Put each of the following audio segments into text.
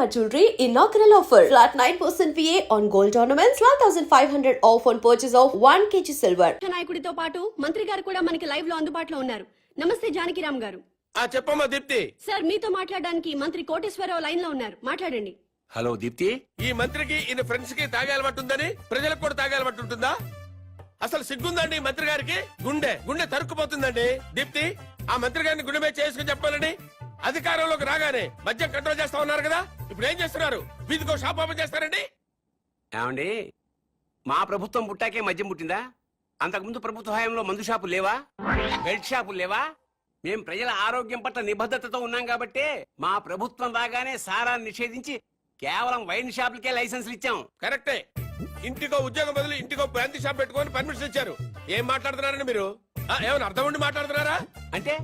Shalimar Jewelry inaugural offer. Flat 9% VA on gold ornaments, 12,500 off on purchase of 1 kg silver. నాయకుడితో పాటు మంత్రి గారు కూడా మనకి లైవ్లో అందుబాటులో ఉన్నారు. నమస్తే జానకిరామ్ గారు. ఆ చెప్పమ్మా దీప్తి. సార్ మీతో మాట్లాడడానికి మంత్రి కోటేశ్వరరావు లైన్లో ఉన్నారు. మాట్లాడండి. హలో దీప్తి. ఈ మంత్రికి ఈయన ఫ్రెండ్స్కి తాగే అలవాటు ఉందని ప్రజలకు కూడా తాగే అలవాటు ఉంటుందా? అసలు సిగ్గుందండి మంత్రి గారికి? గుండె గుండె తరుక్కుపోతుందండి. దీప్తి ఆ మంత్రి గారిని గుండె మీద చేసుకుని చెప్పాలని అధికారంలోకి రాగానే మద్యం కంట్రోల్ చేస్తా ఉన్నారు కదా? ఇప్పుడు ఏం చేస్తున్నారు? వీధికో షాప్ ఓపెన్ చేస్తారండి? ఏమండి? మా ప్రభుత్వం పుట్టాకే మద్యం పుట్టిందా? అంతకుముందు ప్రభుత్వ హయాంలో మందు షాపులు లేవా? బెల్ట్ షాపులు లేవా? మేం ప్రజల ఆరోగ్యం పట్ల నిబద్ధతతో ఉన్నాం కాబట్టే మా ప్రభుత్వం రాగానే సారాన్ని నిషేధించి కేవలం వైన్ షాపులకే లైసెన్సులు ఇచ్చాం. కరెక్టే. ఇంటికో ఉద్యోగం బదులు ఇంటికో బ్రాంతి షాప్ పెట్టుకొని పర్మిషన్ ఇచ్చారు. ఏం మాట్లాడుతున్నారండి మీరు? ఆ, ఏమైనా అర్థం ఉండి మాట్లాడుతున్నారా? అంటే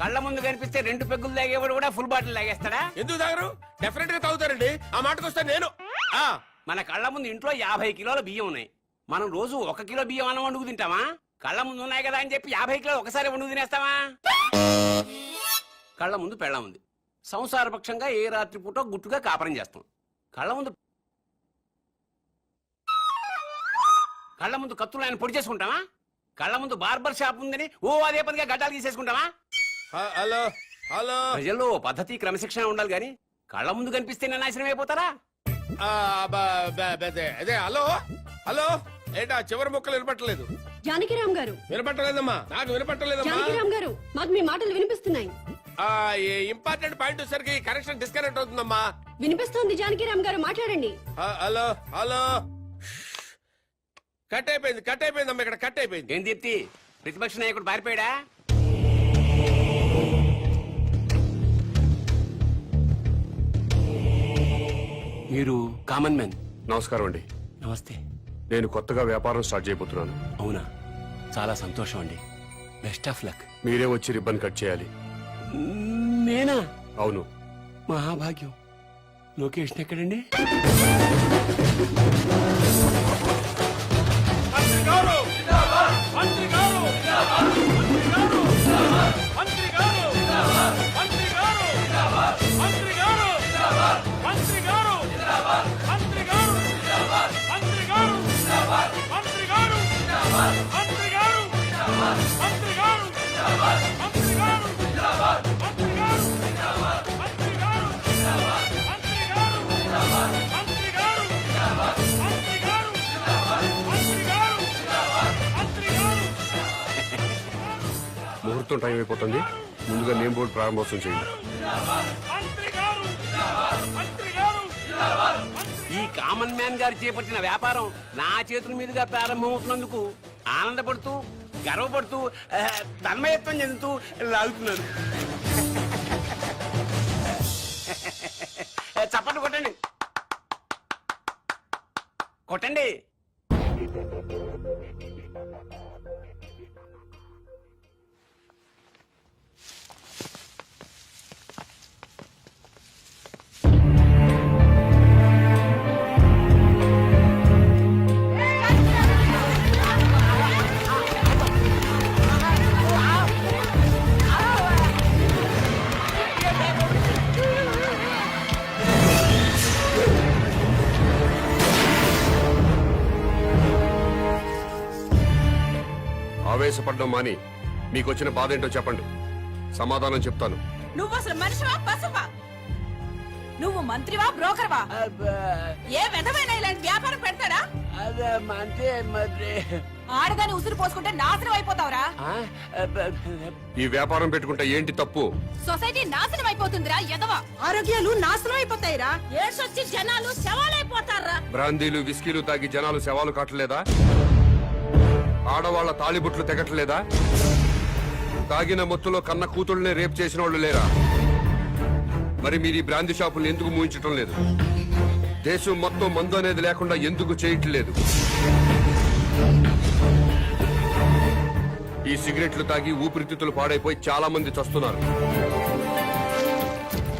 కళ్ళ ముందు కనిపిస్తే రెండు పెగ్గులు తాగేవాడు కూడా ఫుల్ బాటిల్ తాగేస్తాడా? ఎందుకు తాగరు? డెఫినెట్గా తాగుతారండి. ఆ మాటకు వస్తే నేను. ఆ మన కళ్ళ ముందు ఇంట్లో యాభై కిలోల బియ్యం ఉన్నాయి. మనం రోజు ఒక కిలో బియ్యం అన్నం వండుకు తింటామా? కళ్ళ ముందు ఉన్నాయి కదా అని చెప్పి యాభై కిలో ఒకసారి వండుకు తినేస్తావా కళ్ళ ముందు పెళ్ళం ఉంది. సంసారపక్షంగా ఏ రాత్రి పూట గుట్టుగా కాపురం చేస్తాం. కళ్ళ ముందు కళ్ళ ముందు కత్తులు ఆయన పొడి చేసుకుంటావా కళ్ళ ముందు బార్బర్ షాప్ ఉందని ఓ అదే పదిగా గడ్డాలు తీసేసుకుంటావా హ- హలో హలో. ప్రజల్లో పద్ధతి క్రమశిక్షణ ఉండాలి కానీ కళ్ళ ముందు కనిపిస్తేనే నాశనం అయిపోతారా? ఆ, బ- బ- బ- అదే అదే హలో హలో. ఏంటా చివరి ముక్కలు వినపట్టలేదు? జానకిరామ్ గారు. వినపట్టలేదమ్మా నాకు వినపట్టలేదమ్మా. జానకిరామ్ గారు మాకు మీ మాటలు వినిపిస్తున్నాయి. ఆ ఇంపార్టెంట్ పాయింట్ వచ్చేసరికి కనెక్షన్ డిస్కనెక్ట్ అవుతుందమ్మా. వినిపిస్తోంది జానకిరామ్ గారు మాట్లాడండి. హ- హలో హలో. కట్ అయిపోయింది కట్ అయిపోయిందమ్మా ఇక్కడ కట్ అయిపోయింది. ఏం దీప్తి? ప్రతిపక్ష నాయకుడు పారిపోయాడా? మీరు కామన్ మ్యాన్ నమస్కారం అండి. నమస్తే. నేను కొత్తగా వ్యాపారం స్టార్ట్ చేయబోతున్నాను. అవునా? చాలా సంతోషం అండి. Best of luck. మీరే వచ్చి రిబ్బన్ కట్ చేయాలి. నేనా? అవును. మహాభాగ్యం. లొకేషన్ ఎక్కడండి? ముహూర్తం టైం అయిపోతుంది. ముందుగా నేమ్ బోర్డు ప్రారంభోత్సవం చేయండి. ఈ కామన్ మ్యాన్ గారు చేపట్టిన వ్యాపారం నా చేతుల మీదుగా ప్రారంభమవుతున్నందుకు ఆనందపడుతూ గర్వపడుతూ తన్మయత్వం చెందుతూ లాగుతున్నాను. చప్పట్లు కొట్టండి. కొట్టండి. ఆవేశపడడం మాని మీకు వచ్చిన బాధ ఏంటో చెప్పండి. సమాధానం చెప్తాను. నువ్వు అసలు మనిషివా పశువా? నువ్వు మంత్రివా బ్రోకర్వా? ఏ విధమైన ఇలాంటి వ్యాపారం పెడతాడా? ఆడదాని ఉసురు పోసుకుంటే నాశనం అయిపోతావురా. ఈ వ్యాపారం పెట్టుకుంటే ఏంటి తప్పు? సొసైటీ నాశనం అయిపోతుందిరా ఎదవా ఆరోగ్యాలు నాశనం అయిపోతాయిరా. ఏడ్సొచ్చి జనాలు శవాలైపోతారా? బ్రాందీలు విస్కీలు తాగి జనాలు శవాలు కాటలేదా? ఆడవాళ్ళ తాళిబుట్లు తెగట్లేదా? తాగిన మొత్తులో కన్న కూతుళ్ళనే రేప్ చేసిన వాళ్ళు లేరా? మరి మీరు ఈ బ్రాంది షాపులు ఎందుకు మూయించటం లేదు? దేశం మొత్తం మందు అనేది లేకుండా ఎందుకు చేయట్లేదు? ఈ సిగరెట్లు తాగి ఊపిరితిత్తులు పాడైపోయి చాలా మంది చస్తున్నారు.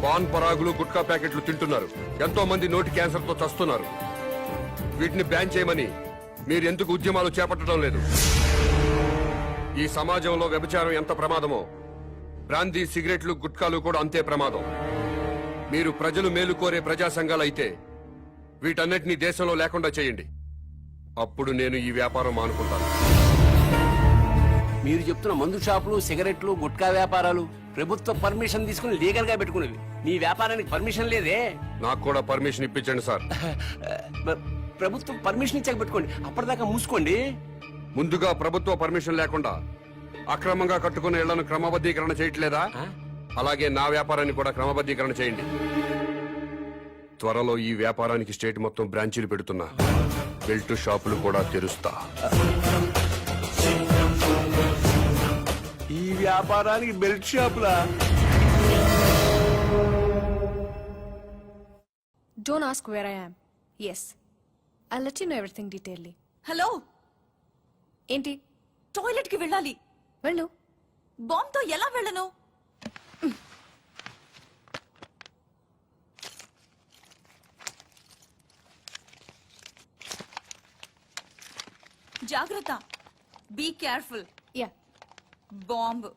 పాన్ పరాగులు గుట్కా ప్యాకెట్లు తింటున్నారు. ఎంతో మంది నోటి క్యాన్సర్తో చస్తున్నారు. వీటిని బ్యాన్ చేయమని మీరు ఎందుకు ఉద్యమాలు చేపట్టడం లేదు? ఈ సమాజంలో వ్యభిచారం ఎంత ప్రమాదమో బ్రాందీ సిగరెట్లు గుట్కాలు కూడా అంతే ప్రమాదం. మీరు ప్రజలు మేలు కోరే ప్రజా సంఘాలు అయితే వీటన్నిటినీ దేశంలో లేకుండా చేయండి. అప్పుడు నేను ఈ వ్యాపారం మానుకుంటాను. మీరు చెప్తున్న మందు షాపులు సిగరెట్లు గుట్కా వ్యాపారాలు ప్రభుత్వ పర్మిషన్ తీసుకుని లీగల్గా పెట్టుకునేవి. మీ వ్యాపారానికి పర్మిషన్ లేదే? నాకు కూడా పర్మిషన్ ఇప్పించండి సార్. ప్రభుత్వం పర్మిషన్ ఇచ్చాక పెట్టుకోండి. అప్పటిదాకా మూసుకోండి. ముందుగా ప్రభుత్వ పర్మిషన్ లేకుండా అక్రమంగా కట్టుకున్న ఇళ్ళను క్రమబద్ధీకరణ చేయట్లేదా? అలాగే నా వ్యాపారాన్ని కూడా క్రమబద్ధీకరణ చేయండి. త్వరలో ఈ వ్యాపారానికి స్టేట్ మొత్తం బ్రాంచీలు పెడుతున్నా. బెల్ట్ షాపులు కూడా తెరుస్తా. ఈ వ్యాపారానికి బెల్ట్ షాపులా? Don't ask where I am. Yes. I'll let you know everything detailedly. Hello ఏంటి? టాయిలెట్కి వెళ్ళాలి. వెళ్ళు. బాంబ్తో ఎలా వెళ్ళను? జాగ్రత్త. బీ కేర్ఫుల్ యా బాంబ్.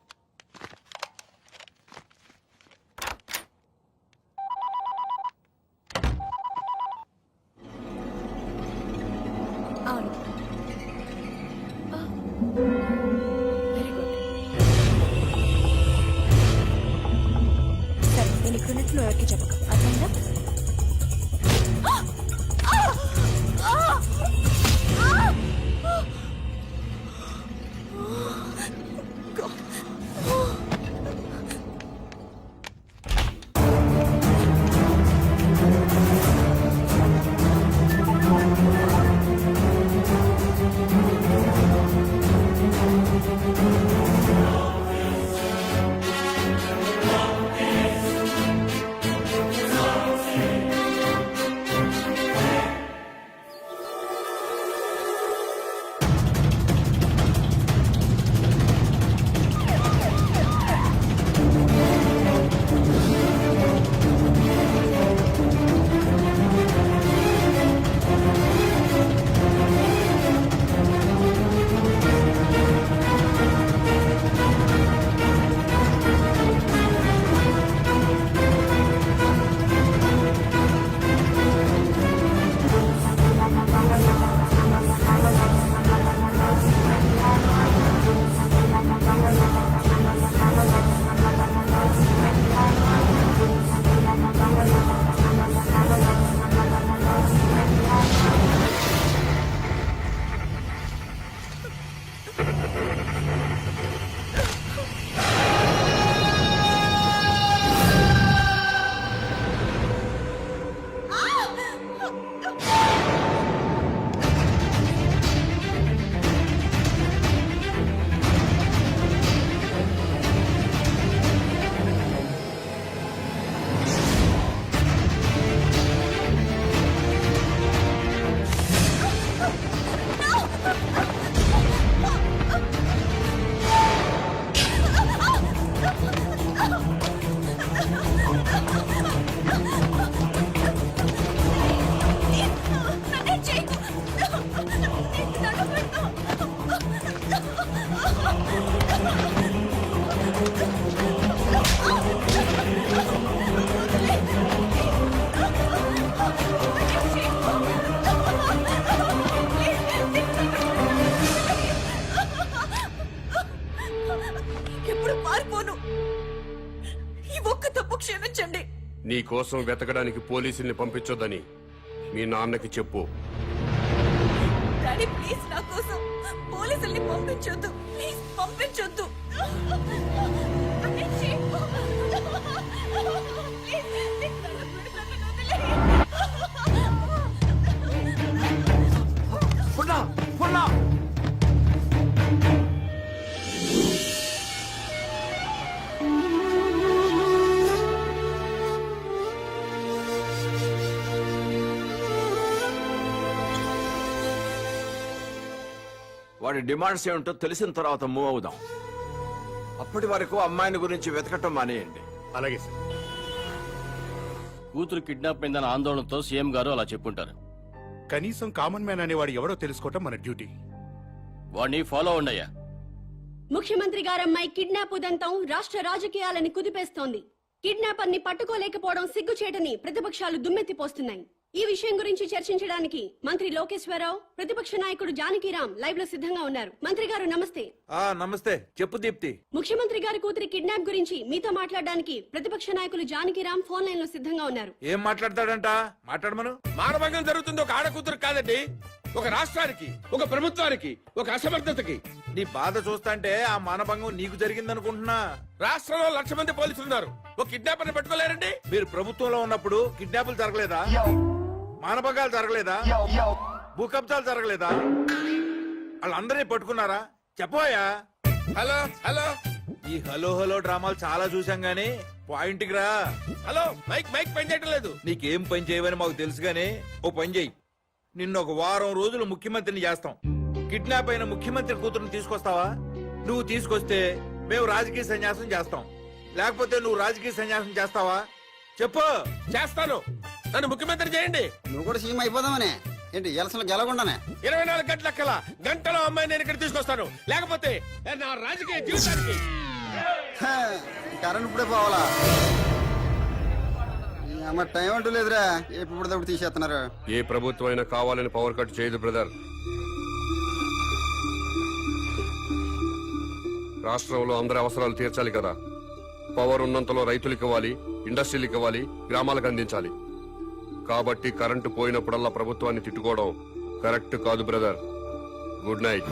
కోసం వెతకడానికి పోలీసుల్ని పంపించొద్దని మీ నాన్నకి చెప్పు. డాడీ ప్లీజ్ నా కోసం పోలీసుల్ని పంపించొద్దు. ప్లీజ్ పంపించొద్దు. వాడి డిమాండ్స్ ఏమిటో తెలిసిన తర్వాత మూవ్ అవుదాం. అప్పటి వరకు అమ్మాయిని గురించి వెతకటం మానేయండి. అలాగే సార్. కూతురు కిడ్నాప్ అయిందన్న ఆందోళనతో సీఎం గారు అలా చెప్పుంటారు. కనీసం కామన్ మ్యాన్ అనేవాడు ఎవడో తెలుసుకోవటం మన డ్యూటీ. వాడిని ఫాలో ఉండయ్యా ముఖ్యమంత్రి గారమ్మాయి కిడ్నాప్ ఉదంతం రాష్ట్ర రాజకీయాలని కుదిపేస్తోంది. కిడ్నాపర్ని పట్టుకోలేకపోవడం సిగ్గుచేటని ప్రతిపక్షాలు దుమ్మెత్తిపోస్తున్నాయి ఈ విషయం గురించి చర్చించడానికి మంత్రి లోకేశ్వరరావు ప్రతిపక్ష నాయకుడు జానకిరాం లైవ్లో సిద్ధంగా ఉన్నారు. మంత్రి గారు నమస్తే. ఆ నమస్తే. చెప్పు దీప్తి. ముఖ్యమంత్రి గారి కూతురి కిడ్నాప్ గురించి మీతో మాట్లాడడానికి ప్రతిపక్ష నాయకులు జానకిరాం ఫోన్ లైన్లో సిద్ధంగా ఉన్నారు. ఏం మాట్లాడతాడంట? మాట్లాడమను. మానభంగం జరుగుతుంది ఒక ఆడ కూతురు కాదండి. ఒక రాష్ట్రానికి ఒక ప్రభుత్వానికి ఒక అసమర్థతకి. నీ బాధ చూస్తాంటే ఆ మానభంగం నీకు జరిగిందనుకుంటున్నా. రాష్ట్రంలో లక్ష మంది పోలీసులు ఉన్నారు ఒక కిడ్నాపర్ పట్టుకోలేరండి? మీరు ప్రభుత్వంలో ఉన్నప్పుడు కిడ్నాపులు జరగలేదా? మానభంగాలు జరగలేదా? భూకబ్జాలు జరగలేదా? వాళ్ళందరినీ పట్టుకున్నారా? చెప్పోయా హలో హలో. ఈ హలో హలో డ్రామాలు చాలా చూసాం గానీ పాయింట్కి రా. హలో మైక్ మైక్ పని చేయటం లేదు. నీకేం పని చేయవని మాకు తెలుసు గానీ ఓ పని చెయ్యి. నిన్ను ఒక వారం రోజులు ముఖ్యమంత్రిని చేస్తాం. కిడ్నాప్ అయిన ముఖ్యమంత్రి కూతురుని తీసుకొస్తావా? నువ్వు తీసుకొస్తే మేము రాజకీయ సన్యాసం చేస్తాం. లేకపోతే నువ్వు రాజకీయ సన్యాసం చేస్తావా? చెప్పు. చేస్తాను. నన్ను ముఖ్యమంత్రి చేయండి. నువ్వు కూడా సీఎం అయిపోదామనే. ఏంటి ఎలసలు గెలకుండానే ఇరవై నాలుగు గంటల కల్లా గంటలో అమ్మాయి నేను ఇక్కడ తీసుకొస్తాను. లేకపోతే నా రాజకీయ జీవితానికి. హ, కరెంట్ ఇప్పుడే పోవాలా? అమ్మ టైం అంటూ లేదురా. ఎప్పుడు తీసేస్తున్నారు? ఏ ప్రభుత్వం అయినా కావాలని పవర్ కట్ చేయదు బ్రదర్. రాష్ట్రంలో అందరి అవసరాలు తీర్చాలి కదా. పవర్ ఉన్నంతలో రైతులకు ఇవ్వాలి ఇండస్ట్రీలకు ఇవ్వాలి గ్రామాలకు అందించాలి. కాబట్టి కరెంటు పోయినప్పుడల్లా ప్రభుత్వాన్ని తిట్టుకోవడం కరెక్ట్ కాదు బ్రదర్. Good night.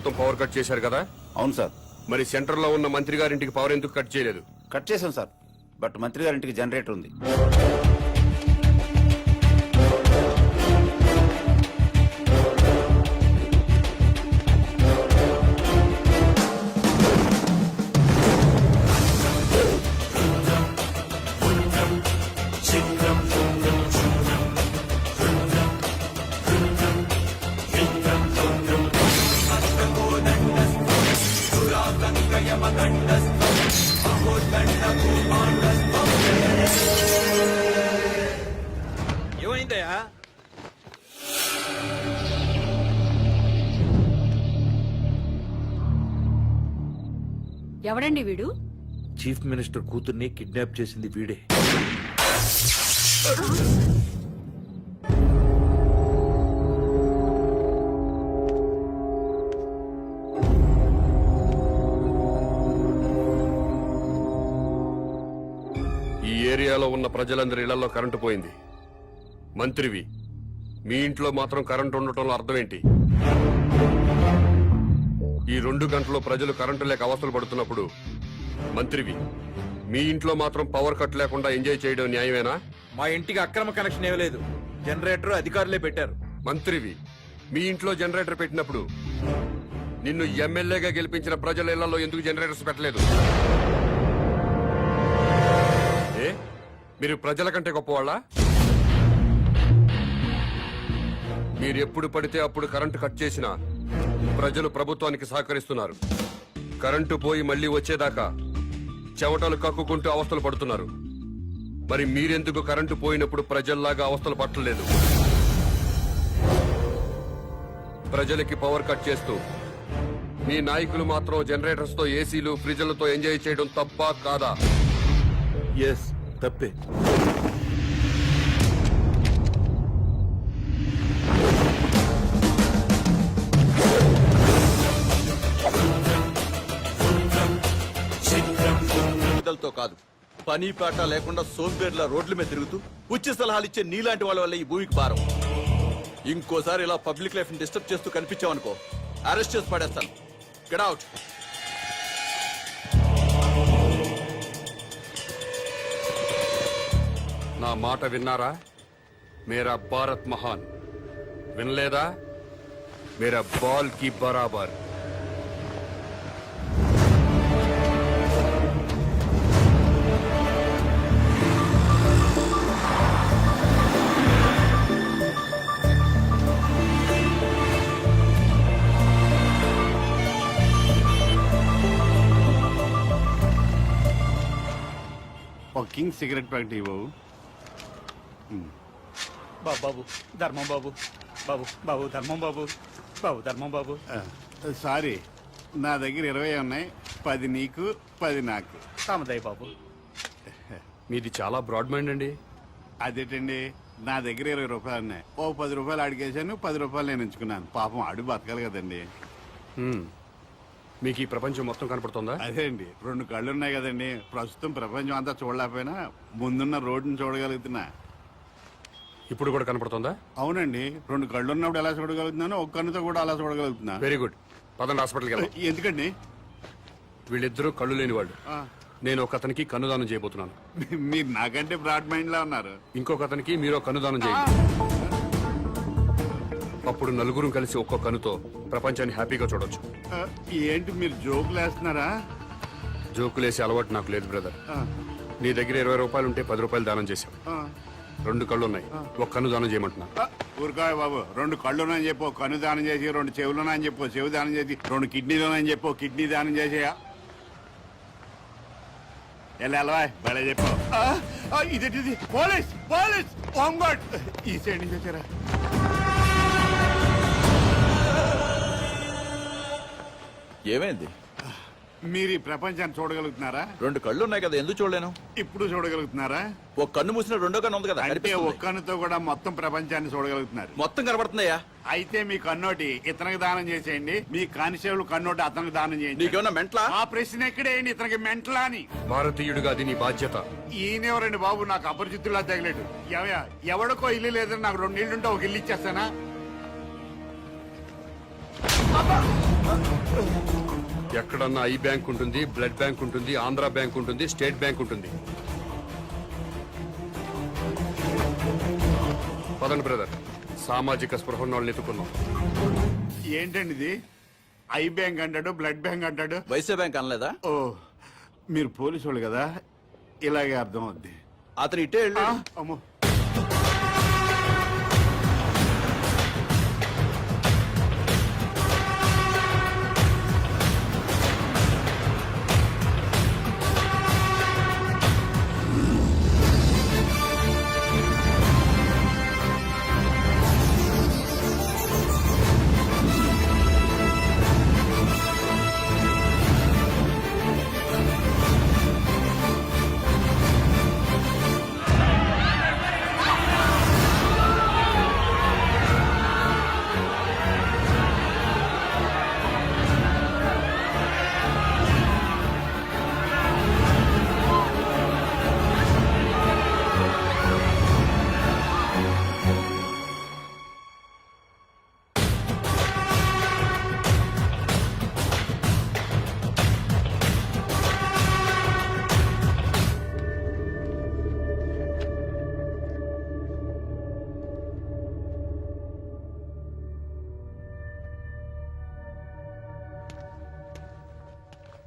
మొత్తం పవర్ కట్ చేశారు కదా? అవును సార్. మరి సెంటర్లో ఉన్న మంత్రి గారింటికి పవర్ ఎందుకు కట్ చేయలేదు? కట్ చేసాం సార్. బట్ మంత్రి గారింటికి జనరేటర్ ఉంది. ఎవడండి వీడు? చీఫ్ మినిస్టర్ కూతుర్ని కిడ్నాప్ చేసింది వీడే. ఈ ఏరియాలో ఉన్న ప్రజలందరి ఇళ్ళలో కరెంటు పోయింది. మంత్రివి మీ ఇంట్లో మాత్రం కరెంటు ఉండటంలో అర్థం ఏంటి? ఈ రెండు గంటలు ప్రజలు కరెంటు లేక అవస్థలు పడుతున్నప్పుడు మంత్రివి మీ ఇంట్లో మాత్రం పవర్ కట్ లేకుండా ఎంజాయ్ చేయడం న్యాయమేనా? మా ఇంటికి అక్రమ కనెక్షన్ ఇవ్వలేదు జనరేటర్ అధికారులే పెట్టారు. మంత్రివి మీ ఇంట్లో జనరేటర్ పెట్టినప్పుడు నిన్ను ఎమ్మెల్యేగా గెలిపించిన ప్రజల ఇళ్ళలో ఎందుకు జనరేటర్స్ పెట్టలేదు? ఏ? మీరు ప్రజల కంటే గొప్పవాళ్ళ? మీరు ఎప్పుడు పడితే అప్పుడు కరెంటు కట్ చేసినా ప్రజలు ప్రభుత్వానికి సహకరిస్తున్నారు. కరెంటు పోయి మళ్ళీ వచ్చేదాకా చెమటలు కక్కుకుంటూ అవస్థలు పడుతున్నారు. మరి మీరెందుకు కరెంటు పోయినప్పుడు ప్రజల్లాగా అవస్థలు పట్టలేదు? ప్రజలకి పవర్ కట్ చేస్తూ మీ నాయకులు మాత్రం జనరేటర్స్తో ఏసీలు ఫ్రిడ్జ్లతో ఎంజాయ్ చేయడం తప్ప కాదా? ఎస్ తప్పే. కాదు. పని పాట లేకుండా సోంబేర్ల రోడ్ల మీద తిరుగుతూ ఉచ్చి సలహాలు ఇచ్చే నీలాంటి వాళ్ళ వల్ల ఈ భూమికి భారం. ఇంకోసారి ఇలా పబ్లిక్ లైఫ్ డిస్టర్బ్ చేస్తూ కనిపించావనుకో అరెస్ట్ చేసి పడేస్తాను. గెట్ అవుట్ నా మాట విన్నారా? మేరా భారత్ మహాన్. వినలేదా? మేరా బాల్కి బరాబర్. కింగ్ సిగరెట్ ప్యాకెట్ ఇవ్వవు బాబు బాబు ధర్మం బాబు బాబు బాబు ధర్మం బాబు బాబు ధర్మం బాబు. సారీ నా దగ్గర ఇరవై ఉన్నాయి పది నీకు పది నాకు. తామదయ్య బాబు. మీది చాలా బ్రాడ్ మైండ్ అండి. అదేంటండి నా దగ్గర ఇరవై రూపాయలు ఉన్నాయి. ఓ పది రూపాయలు అడిగేశాను పది రూపాయలు నేను ఉంచుకున్నాను. పాపం అడుగు బతకాలి కదండి. హ్మ్. మీకు ఈ ప్రపంచం మొత్తం కనపడుతుందా? అదే అండి. రెండు కళ్ళు ఉన్నాయి కదండి. ప్రస్తుతం ప్రపంచం అంతా చూడలేకపోయినా ముందున్న రోడ్డుని చూడగలుగుతున్నా. ఇప్పుడు కూడా కనపడుతుందా? అవునండి. రెండు కళ్ళు ఉన్నప్పుడు ఎలా చూడగలుగుతున్నానో ఒక కన్నుతో కూడా అలా చూడగలుగుతున్నా. వెరీ గుడ్ పదండి హాస్పిటల్కి వెళ్దాం. ఎందుకండి? వీళ్ళిద్దరూ కళ్ళు లేని వాళ్ళు. నేను ఒక అతనికి కన్నుదానం చేయబోతున్నాను. మీరు నాకంటే బ్రాడ్ మైండ్ లా ఉన్నారు. ఇంకొక అతనికి మీరు కన్నుదానం చేయండి. అప్పుడు నలుగురు కలిసి ఒక్కో కన్నుతో ప్రపంచాన్ని హ్యాపీగా చూడొచ్చు. ఏంటి మీరు జోకులు వేస్తున్నారా? జోకులేసే అలవాటు నాకు లేదు బ్రదర్. నీ దగ్గర ఇరవై రూపాయలు ఉంటే పది రూపాయలు దానం చేశావు. ఆ. రెండు కళ్ళు ఉన్నాయి ఒక కన్ను దానం చేయమంటున్నా. ఊరుకోయ్ బాబు. రెండు కళ్ళునని చెప్పు ఒక కన్ను దానం చేసి రెండు చెవులునని చెప్పు చెవు దానం చేసి రెండు కిడ్నీలోనని చెప్పు కిడ్నీ దానం చేసేయా? ఎలా భలే చెప్పు ఇదేంటిది? Police police! హోంగార్డ్ ఈ సైడ్ నుంచి వచ్చారా? ఏమైంది? మీరు ఈ ప్రపంచాన్ని చూడగలుగుతున్నారా? రెండు కళ్ళు ఉన్నాయి కదా ఎందుకు చూడలేను? ఇప్పుడు చూడగలుగుతున్నారా? ఒక కన్ను మూసిన రెండో కన్ను ఉంది కదా అంటే కనిపిస్తుంది. ఒక కన్నుతో కూడా మొత్తం ప్రపంచాన్ని చూడగలుగుతున్నారు. మొత్తం కనబడుతుందయ్యా అయితే మీ కన్నోటి ఇతనికి దానం చేసేయండి మీ కానిస్టేబుల్ కన్నోటి అతనికి దానం చేయండి. నీకేమన్నా మెంట్లా? ఆ ప్రశ్న ఎక్కడేయండి? ఇతనికి మెంటలా అని. భారతీయుడిగా అది నీ బాధ్యత. ఈయనెవరండి బాబు నాకు అపరిచితుల్లా తగిలేడు. ఎవయా ఎవడికో ఇల్లు లేదని నాకు రెండు ఇల్లు ఉంటే ఒక ఇల్లు ఇచ్చేస్తానా? ఎక్కడన్నా ఐ బ్యాంక్ ఉంటుంది బ్లడ్ బ్యాంక్ ఉంటుంది ఆంధ్ర బ్యాంక్ ఉంటుంది స్టేట్ బ్యాంక్ ఉంటుంది. పదండి బ్రదర్ సామాజిక స్పృహ వాళ్ళని ఎత్తుకున్నాం ఏంటండి ఇది? ఐ బ్యాంక్ అంటాడు బ్లడ్ బ్యాంక్ అంటాడు? వైసే బ్యాంక్ అనలేదా? ఓ మీరు పోలీసు వాళ్ళు కదా ఇలాగే అర్థం అవుద్ది అతను ఇట్టే వెళ్ళు ఆ, అమ్మో.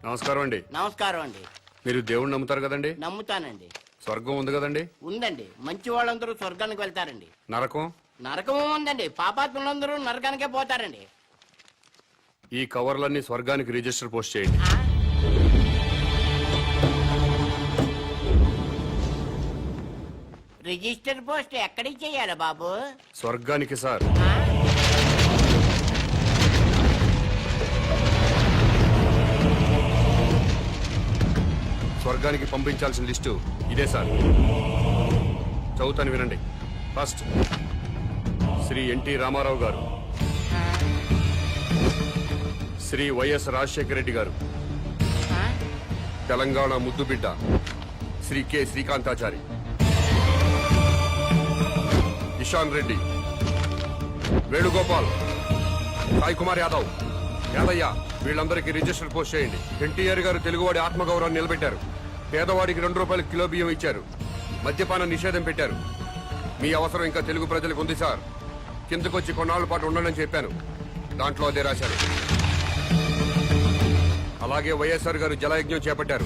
నమస్కారం అండి నమస్కారం అండి. మీరు దేవుణ్ణి నమ్ముతారు కదండి? నమ్ముతానండి. స్వర్గం ఉంది కదండి? ఉందండి. మంచి వాళ్ళందరూ స్వర్గానికి వెళ్తారండి. నరకం? నరకము ఉందండి. పాపాత్ములందరూ నరకానికే పోతారండి. ఈ కవర్లన్నీ స్వర్గానికి రిజిస్టర్ పోస్ట్ చేయండి. రిజిస్టర్ పోస్ట్ ఎక్కడికి చేయాలి బాబు? స్వర్గానికి సార్. వర్గానికి పంపించాల్సిన లిస్టు ఇదే సార్. చదువుతాను వినండి. ఫస్ట్ శ్రీ ఎన్టీ రామారావు గారు. శ్రీ వైఎస్ రాజశేఖర రెడ్డి గారు. తెలంగాణ ముద్దుబిడ్డ శ్రీ కె శ్రీకాంతాచారి. ఇషాన్ రెడ్డి. వేణుగోపాల్ సాయి కుమార్ యాదవ్. యాదయ్య వీళ్ళందరికీ రిజిస్టర్ పోస్ట్ చేయండి. ఎన్టీఆర్ గారు తెలుగువాడి ఆత్మగౌరవాన్ని నిలబెట్టారు. పేదవాడికి రెండు రూపాయలు కిలో బియ్యం ఇచ్చారు. మద్యపాన నిషేధం పెట్టారు. మీ అవసరం ఇంకా తెలుగు ప్రజలకు ఉంది సార్. కిందకొచ్చి కొన్నాళ్ళ పాటు ఉండండి చెప్పాను. దాంట్లో అదే రాశారు. అలాగే వైఎస్ఆర్ గారు జలయజ్ఞం చేపట్టారు.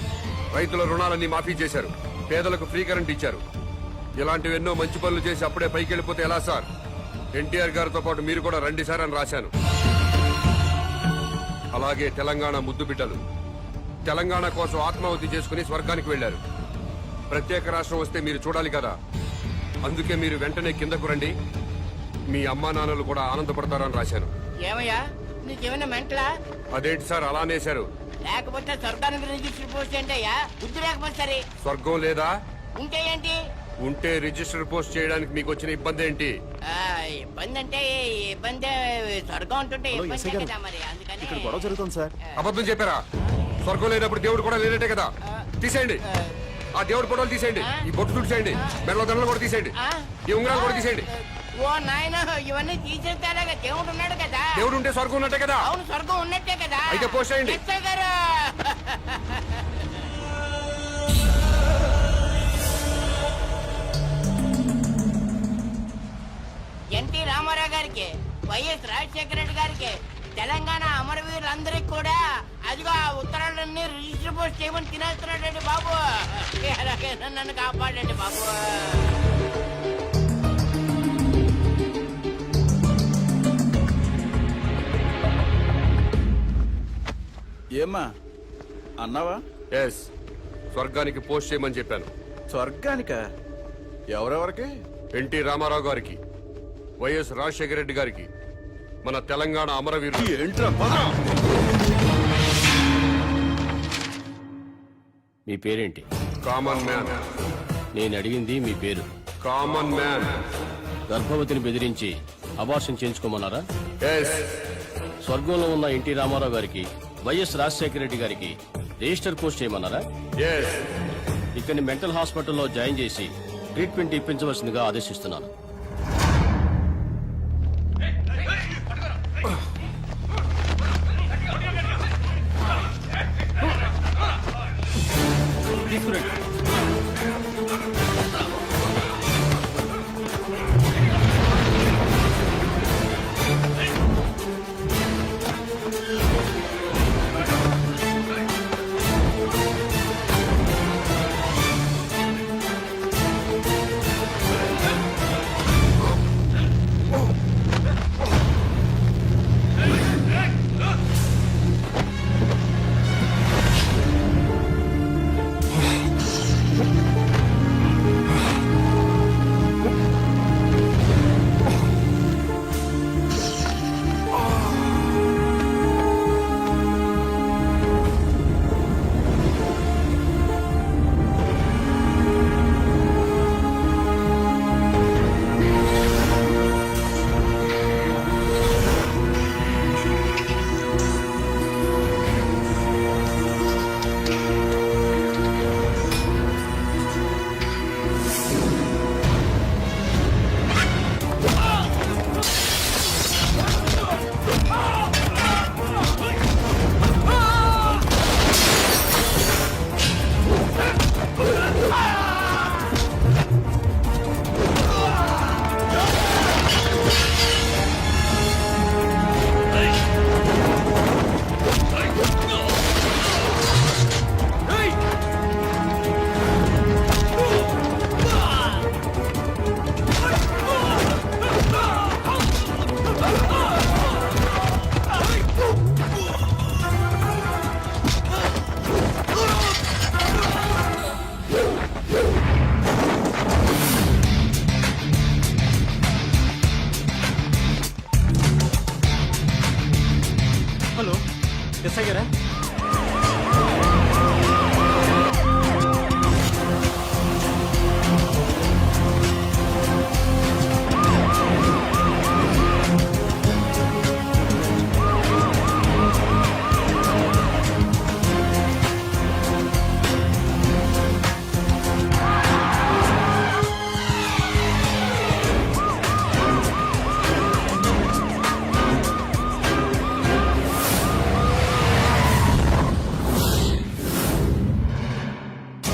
రైతుల రుణాలన్నీ మాఫీ చేశారు. పేదలకు ఫ్రీ కరెంట్ ఇచ్చారు. ఇలాంటివి ఎన్నో మంచి పనులు చేసి అప్పుడే పైకి వెళ్ళిపోతే ఎలా సార్? ఎన్టీఆర్ గారితో పాటు మీరు కూడా రండి సార్ అని రాశాను. అలాగే తెలంగాణ ముద్దు బిడ్డలు. తెలంగాణ కోసం ఆత్మాహుతి చేసుకుని స్వర్గానికి వెళ్ళారు ప్రత్యేక రాష్ట్రం వస్తే మీరు చూడాలి కదా. అందుకే మీరు వెంటనే కిందకు రండి. మీ అమ్మా నాన్నలు కూడా ఆనందపడతారని రాశాను. ఏమయ్యా? నీకేమైనా మెంటలా? అదేంటి సార్ అలా అనేశారు లేకపోతే స్వర్గానికి రిజిస్టర్ పోస్ట్ ఏంటయ్యా? బుద్ధి లేకపోతే సరే. స్వర్గం లేదా? ఉంటే ఏంటి? ఉంటే రిజిస్టర్ పోస్ట్ చేయడానికి మీకు వచ్చిన ఇబ్బంది ఏంటి? ఇబ్బంది అంటే ఇబ్బంది స్వర్గం ఉంటుంటే ఇబ్బంది కదా మరి అందుకని. గొడవ జరుగుతుంది సార్. అబద్ధం చెప్పారా? స్వర్గం లేనప్పుడు దేవుడు కూడా లేనట్టే కదా. తీసేయండి. ఆ దేవుడు ఫోటోలు తీసేయండి. ఈ బొట్టు తుడిచేయండి. మెడలో దండలు కూడా తీసేయండి. ఆ? ఈ ఉంగరాలు కూడా తీసేయండి. ఓ నాయన ఇవన్నీ తీసేస్తారా దేవుడు ఉన్నాడు కదా. దేవుడు ఉంటే స్వర్గం ఉన్నట్టే కదా. అవును స్వర్గం ఉన్నట్టే కదా. అయితే గారు. ఎన్టీ రామారావు గారికి వైఎస్ రాజశేఖర రెడ్డి గారికి తెలంగాణ అమరవీరులందరికీ కూడా అదిగో ఆ ఉత్తరాలన్నీ రిజిస్టర్ పోస్ట్ చేయమని తినేస్తున్నాడండి బాబు. ఎలాగైనా నన్ను కాపాడండి బాబు. ఏమ్మా అన్నావా? ఎస్ స్వర్గానికి పోస్ట్ చేయమని చెప్పాను. స్వర్గానిక? ఎవరెవరికి? ఎన్టీ రామారావు గారికి వైఎస్ రాజశేఖర రెడ్డి గారికి. మన తెలంగాణ అమరవీరుడు. ఏంట్రా మీ పేరేంటి? Common man. నేను అడిగింది మీ పేరు. Common man. గర్భవతిని బెదిరించి అబార్షన్ చేయించుకోమన్నారా? స్వర్గంలో ఉన్న ఎన్టీ రామారావు గారికి వైఎస్ రాజశేఖర రెడ్డి గారికి రిజిస్టర్ పోస్ట్ చేయమన్నారా? ఇక్కడిని మెంటల్ హాస్పిటల్లో జాయిన్ చేసి ట్రీట్మెంట్ ఇప్పించవలసిందిగా ఆదేశిస్తున్నాను. Ugh.